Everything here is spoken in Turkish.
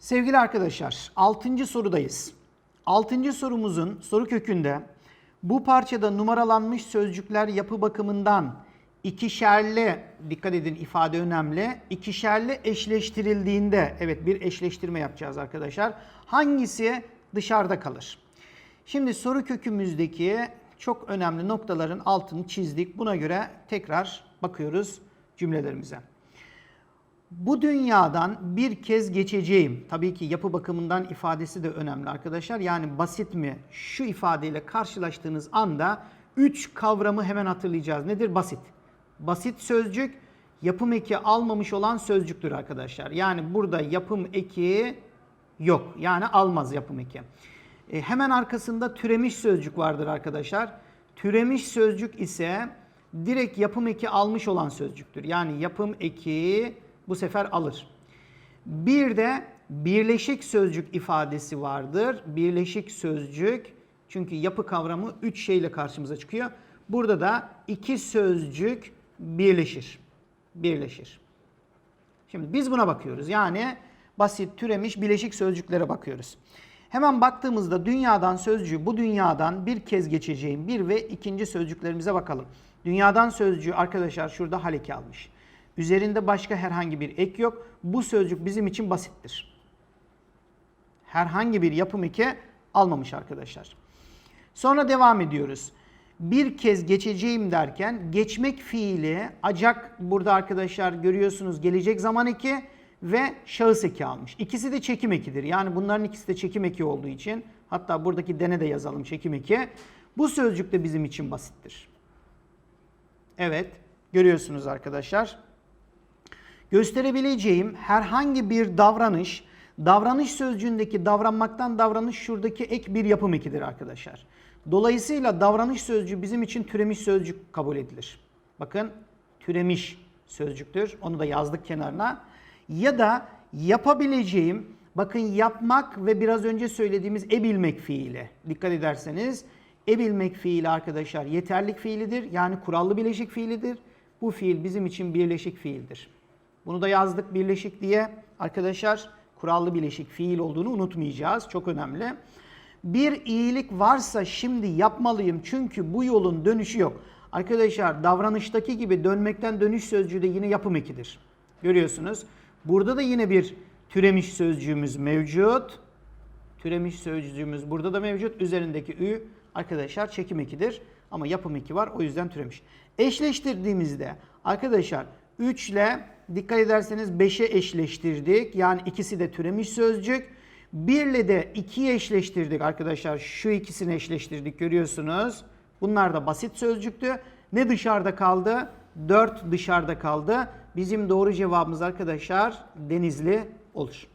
Sevgili arkadaşlar, 6. sorudayız. 6. sorumuzun soru kökünde bu parçada numaralanmış sözcükler yapı bakımından ikişerli, dikkat edin ifade önemli, ikişerli eşleştirildiğinde, evet bir eşleştirme yapacağız arkadaşlar. Hangisi dışarıda kalır? Şimdi soru kökümüzdeki çok önemli noktaların altını çizdik. Buna göre tekrar bakıyoruz cümlelerimize. Bu dünyadan bir kez geçeceğim. Tabii ki yapı bakımından ifadesi de önemli arkadaşlar. Yani basit mi? Şu ifadeyle karşılaştığınız anda üç kavramı hemen hatırlayacağız. Nedir basit? Basit sözcük yapım eki almamış olan sözcüktür arkadaşlar. Yani burada yapım eki yok. Yani almaz yapım eki. E, hemen arkasında türemiş sözcük vardır arkadaşlar. Türemiş sözcük ise direkt yapım eki almış olan sözcüktür. Yani yapım eki bu sefer alır. Bir de birleşik sözcük ifadesi vardır. Birleşik sözcük çünkü yapı kavramı üç şeyle karşımıza çıkıyor. Burada da iki sözcük birleşir. Birleşir. Şimdi biz buna bakıyoruz. Yani basit türemiş bileşik sözcüklere bakıyoruz. Hemen baktığımızda dünyadan sözcüğü bu dünyadan bir kez geçeceğim bir ve ikinci sözcüklerimize bakalım. Dünyadan sözcüğü arkadaşlar şurada haleki almış. Üzerinde başka herhangi bir ek yok. Bu sözcük bizim için basittir. Herhangi bir yapım eki almamış arkadaşlar. Sonra devam ediyoruz. Bir kez geçeceğim derken geçmek fiili acak burada arkadaşlar görüyorsunuz gelecek zaman eki ve şahıs eki almış. İkisi de çekim ekidir. Yani bunların ikisi de çekim eki olduğu için hatta buradaki dene de yazalım çekim eki. Bu sözcük de bizim için basittir. Evet görüyorsunuz arkadaşlar. Gösterebileceğim herhangi bir davranış, davranış sözcüğündeki davranmaktan davranış şuradaki ek bir yapım ekidir arkadaşlar. Dolayısıyla davranış sözcüğü bizim için türemiş sözcük kabul edilir. Bakın türemiş sözcüktür. Onu da yazdık kenarına. Ya da yapabileceğim, bakın yapmak ve biraz önce söylediğimiz ebilmek fiili. Dikkat ederseniz ebilmek fiili arkadaşlar yeterlik fiilidir. Yani kurallı bileşik fiilidir. Bu fiil bizim için birleşik fiildir. Bunu da yazdık birleşik diye. Arkadaşlar kurallı bileşik fiil olduğunu unutmayacağız. Çok önemli. Bir iyilik varsa şimdi yapmalıyım çünkü bu yolun dönüşü yok. Arkadaşlar davranıştaki gibi dönmekten dönüş sözcüğü de yine yapım ekidir. Görüyorsunuz. Burada da yine bir türemiş sözcüğümüz mevcut. Türemiş sözcüğümüz burada da mevcut. Üzerindeki ü arkadaşlar çekim ekidir. Ama yapım eki var o yüzden türemiş. Eşleştirdiğimizde arkadaşlar 3 ile dikkat ederseniz 5'e eşleştirdik. Yani ikisi de türemiş sözcük. 1 ile de 2'yi eşleştirdik arkadaşlar. Şu ikisini eşleştirdik görüyorsunuz. Bunlar da basit sözcüktü. Ne dışarıda kaldı? 4 dışarıda kaldı. Bizim doğru cevabımız arkadaşlar Denizli olur.